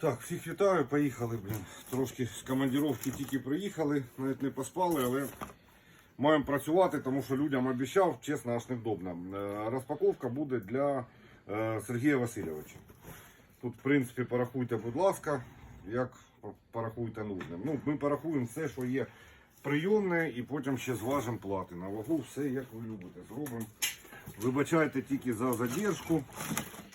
Так, всіх вітаю, поїхали, блін. Трошки з командировки тільки приїхали, навіть не поспали, але маємо працювати, тому що людям обіцяв, чесно, аж невдобно. Е, Розпаковка буде для е, Сергія Васильовича. Тут, в принципі, порахуйте, будь ласка, як порахуйте нужним. Ну, ми порахуємо все, що є прийомне, і потім ще зважимо плати. На вагу все, як ви любите, зробимо. Вибачайте тільки за задержку.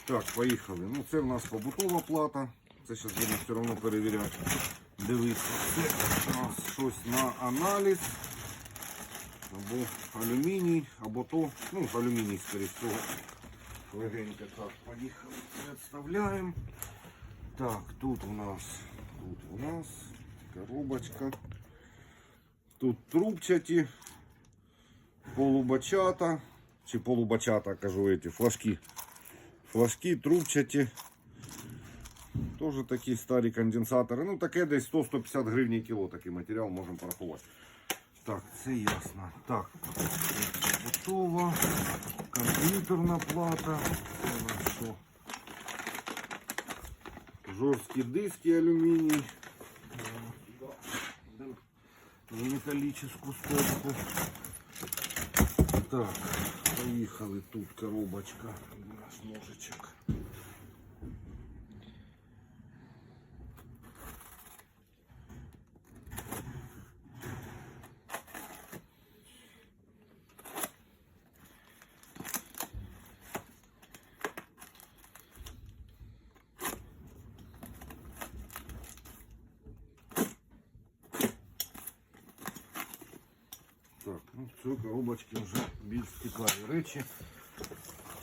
Так, поїхали. Ну, це в нас побутова плата. Це зараз будемо все одно перевіряти. Дивіться, це у нас щось на аналіз. Або алюміній, або то, ну, алюміній, скоріше всього. Легенько так, поїхали. Відставляємо. Так, тут у нас, тут у нас коробочка. Тут трубчаті, полубачата, чи полубачата, кажу, эти, флажки. Флажки трубчаті. Теж такі старі конденсатори. Ну таке десь 100-150 гривень кіло такий матеріал можемо порахувати. Так, це ясно. Так, це готово. Комп'ютерна плата. Це у нас що? Жорсткі диски алюміній. В металлическую стопку. Так, поїхали. Тут коробочка. Наш ножичок. Так, ну в цій коробочці вже більш цікаві речі.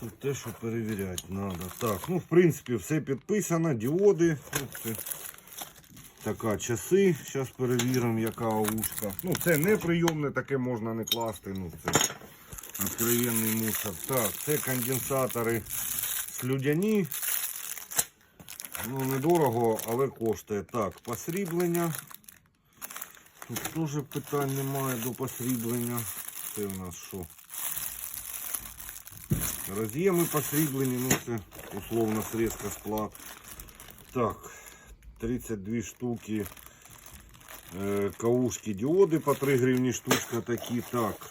Тут те, що перевіряти треба. Так, ну в принципі все підписано, діоди. Ну, це така часи. Зараз перевіримо, яка ушка. Ну це не прийомне, таке можна не класти. Ну це откровенний мусор. Так, це конденсатори слюдяні. Ну, недорого, але коштує. Так, посріблення. Тут теж питань немає до посріблення. Це у нас що? Роз'єми посріблені, ну це условно срезка сплат. Так, 32 штуки е, каушки діоди по 3 гривні штучка такі. Так,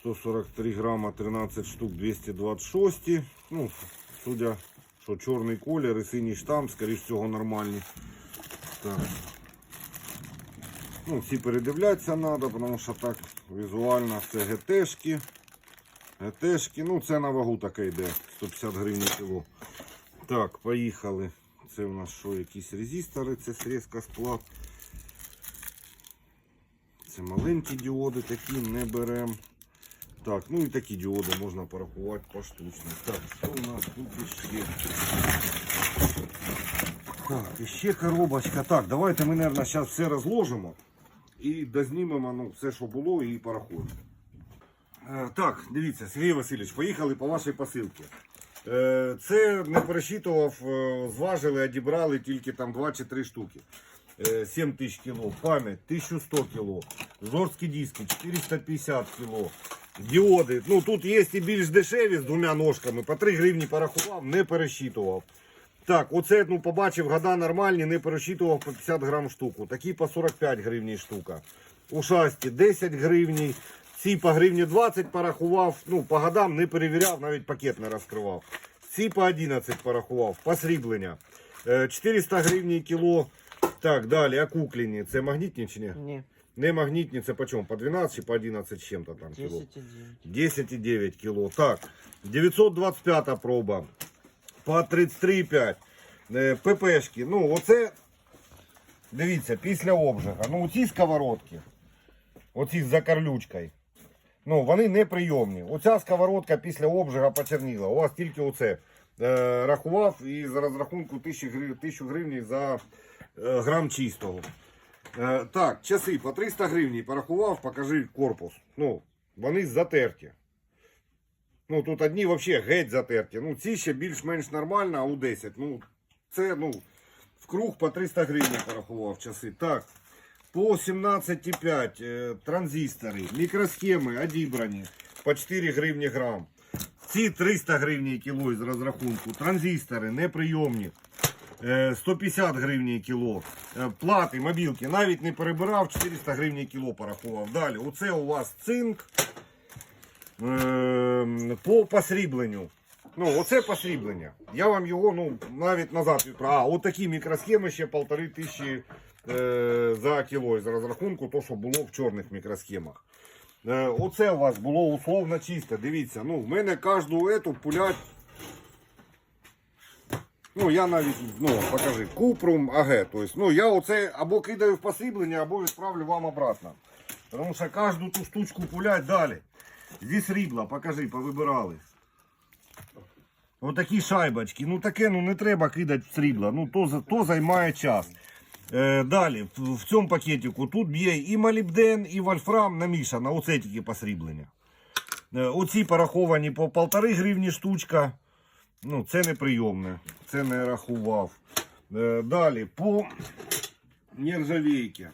143 грама, 13 штук, 226. Ну, судя, що чорний колір і синій штамп, скоріш всього нормальні. Так. Ну, всі передивлятися треба, тому що так візуально це ГТшки. ГТшки, ну це на вагу таке йде, 150 гривень кіло. Так, поїхали. Це у нас що, якісь резистори, це срезка сплат. Це маленькі діоди, такі не беремо. Так, ну і такі діоди можна порахувати поштучно. Так, що у нас тут іще? Так, іще коробочка. Так, давайте ми, мабуть, зараз все розложимо і дознімемо ну, все, що було, і порахуємо. Е, Так, дивіться, Сергій Васильович, поїхали по вашій посилці. Е, Це не пересчитував, е, зважили, одібрали тільки там 2 чи 3 штуки. Е, 7 тисяч кіло, пам'ять 1100 кіло, жорсткі диски 450 кіло, діоди. Ну тут є і більш дешеві з двома ножками, по 3 гривні порахував, не пересчитував. Так, оце ну, побачив, года нормальні, не пересчитував по 50 грам штуку. Такі по 45 гривні штука. Ушасті 10 гривні. Ці по гривні 20 порахував. Ну, по годам не перевіряв, навіть пакет не розкривав. Ці по 11 порахував. Посріблення. Е, 400 гривні кіло. Так, далі, окуклені. Це магнітні чи ні? Не, Не магнітні, це по чому? По 12 чи по 11 з чим-то там кіло? 10,9. 10,9 кіло. Так, 925 проба. По 33,5. Е, ППшки. Ну, оце, дивіться, після обжига. Ну, ці сковородки, оці з закарлючкою. Ну, вони неприйомні. Оця сковородка після обжига почерніла. У вас тільки оце. Е, рахував і з розрахунку 1000 гривень, 1000 гривень за е, грам чистого. Е, так, часи по 300 гривень порахував, покажи корпус. Ну, вони затерті. Ну, тут одні взагалі геть затерті. Ну, ці ще більш-менш нормально, а у 10. Ну, це, ну, в круг по 300 гривень порахував часи. Так, по 17,5 е, транзистори, мікросхеми одібрані по 4 гривні грам. Ці 300 гривень кіло із розрахунку. Транзистори неприйомні. Е, 150 гривень кіло. Е, Плати, мобілки, навіть не перебирав, 400 гривень кіло порахував. Далі, оце у вас цинк е, по посрібленню. Ну, оце посріблення. Я вам його ну, навіть назад відправив. А, от такі мікросхеми ще полтори тисячі е, за кіло з розрахунку, то, що було в чорних мікросхемах. Е, оце у вас було условно чисте. Дивіться, ну, в мене кожну ету пулять. Ну, я навіть, ну, покажи, купрум АГ. Тобто, ну, я оце або кидаю в посріблення, або відправлю вам обратно. Тому що кожну ту штучку пулять далі. Зі срібла, покажи, повибирали. Отакі шайбочки. Ну таке ну, не треба кидати в срібла. Ну, то, то займає час. Е, далі, в, в цьому пакетику тут б'є і молібден, і вольфрам намішано. Оце тільки посріблення. Е, оці пораховані по полтори гривні штучка. Ну, це неприйомне. Це не рахував. Е, далі, по нержавейки.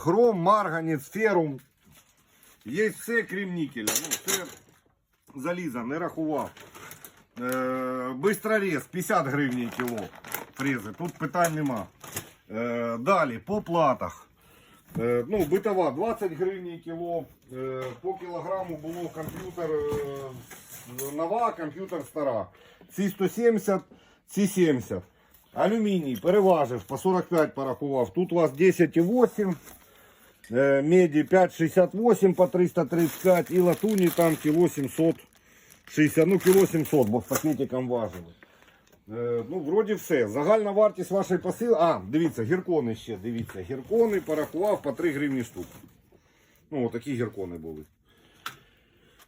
Хром, марганець, ферум. Є все крім нікеля. Ну, це заліза, не рахував. Е, бистрорез 50 гривень кіло фрези. Тут питань нема. Е, далі, по платах. Е, ну, битова 20 гривень кіло. Е, по кілограму було комп'ютер е, нова, комп'ютер стара. Ці 170, ці 70. Алюміній переважив, по 45 порахував. Тут у вас 10,8. Е, Меді 5,68 по 335 і латуні там кило 760, ну кило 700, бо з пакетиком важили. Е, ну, вроді все. Загальна вартість вашої посили. А, дивіться, гіркони ще, дивіться, гіркони порахував по 3 гривні штук. Ну, отакі гіркони були.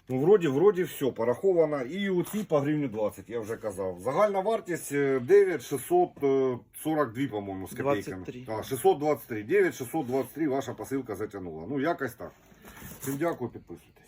Ну, вроді, вроді все, пораховано. І оці по гривню 20, я вже казав. Загальна вартість е, 9642, по-моєму, з копійками. 23. А, 623. 9623 ваша посилка затягнула. Ну, якось так. Всім дякую, підписуйтесь.